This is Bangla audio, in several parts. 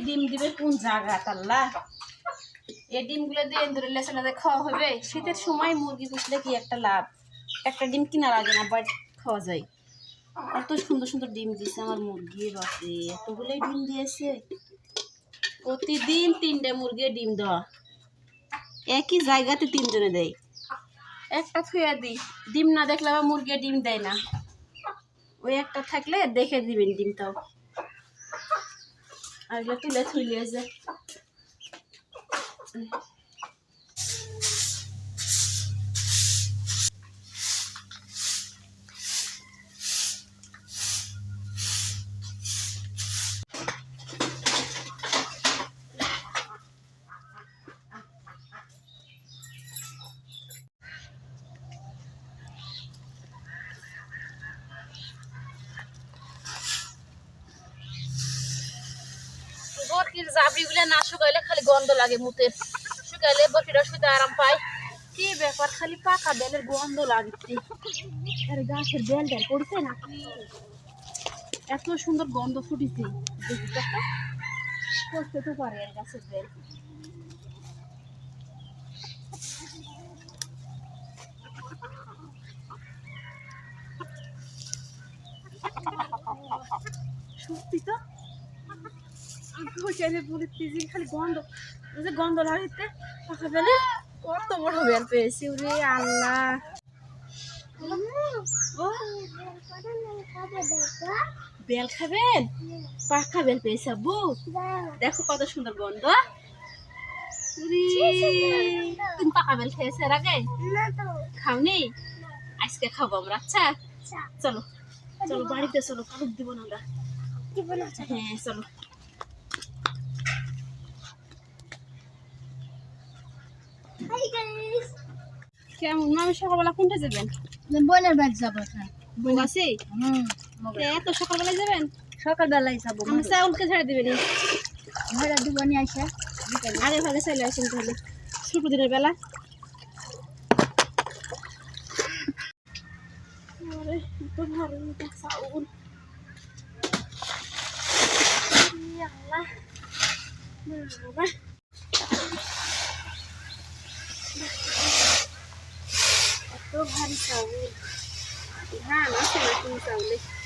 কোন জায়গা তাল্লা এই ডিমগুলো দিয়ে ধরে লেসে লেসে খাওয়া হবে। শীতের সময় মুরগি পুষলে কি একটা লাভ? একটা ডিম কিনা লাগে না বাট খাওয়া যায়। এত সুন্দর সুন্দর ডিম দিয়েছে আমার মুরগি বাপরে এতগুলোই ডিম দিয়েছে। প্রতিদিন তিনটে মুরগি ডিম দেওয়া। একই জায়গাতে তিনজনে দেয়। একটা থুয়া দিই। ডিম না দেখলে আবার মুরগি ডিম দেয় না। ওই একটা থাকলে দেখে দিবেন ডিমটাও। আর এগুলো তুলে থুইলে যে বরকির জাবড়িগুলো না শুকাইলে খালি গন্ধ লাগে মুতের শুকাইলে বরকিটা শুতে আরাম পায় কি ব্যাপার, খালি পাকা বেলের গন্ধ লাগছে। গাছের বেল বেল পড়ছে নাকি এত সুন্দর গন্ধ ফুটেছে। দেখি করতে তো পারে গাছের বেল। সত্যি তো? খালি গন্ধ। যে গন্ধ লাগাইতে পাখা কত বড় পেয়েছি আল্লাহ। বেল খাবেন? পাখা বেল পেয়েছে আব্বু। দেখো কত সুন্দর গন্ধ। তুমি পাকা বেল খেয়েছে এর আগে? খাওনি? আজকে খাব আমরা আচ্ছা? চলো চলো বাড়িতে চলো কারুক দিব না আমরা। হ্যাঁ চলো। কেমন? মামি সকালবেলা কোনটা যাবেন? বোনের বাড়ি যাব বোন আছে? এত সকালবেলা যাবেন? সকালবেলায় যাব আমি চাউলকে ছেড়ে দিবেন ভাড়া দিব নিয়ে আসে আগে ভাগে চলে আসেন তাহলে। শুক্র দিনের বেলা। আরে, এত ভারী একটা চাউল। ই আল্লাহ। বাবা। এত ভারী চাউল ধান আছে না কোন চাউলে বিসমিল্লাহ।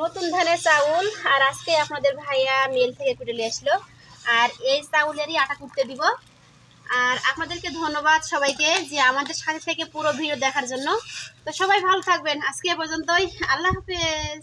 নতুন ধানের চাউল, আর আজকে আপনাদের ভাইয়া মেল থেকে কুটে আসলো। আর এই চাউলেরই আটা কুটতে দিব। আর আপনাদেরকে ধন্যবাদ সবাইকে যে আমাদের সাথে থেকে পুরো ভিডিও দেখার জন্য। তো সবাই ভালো থাকবেন। আজকে পর্যন্তই। আল্লাহ হাফেজ।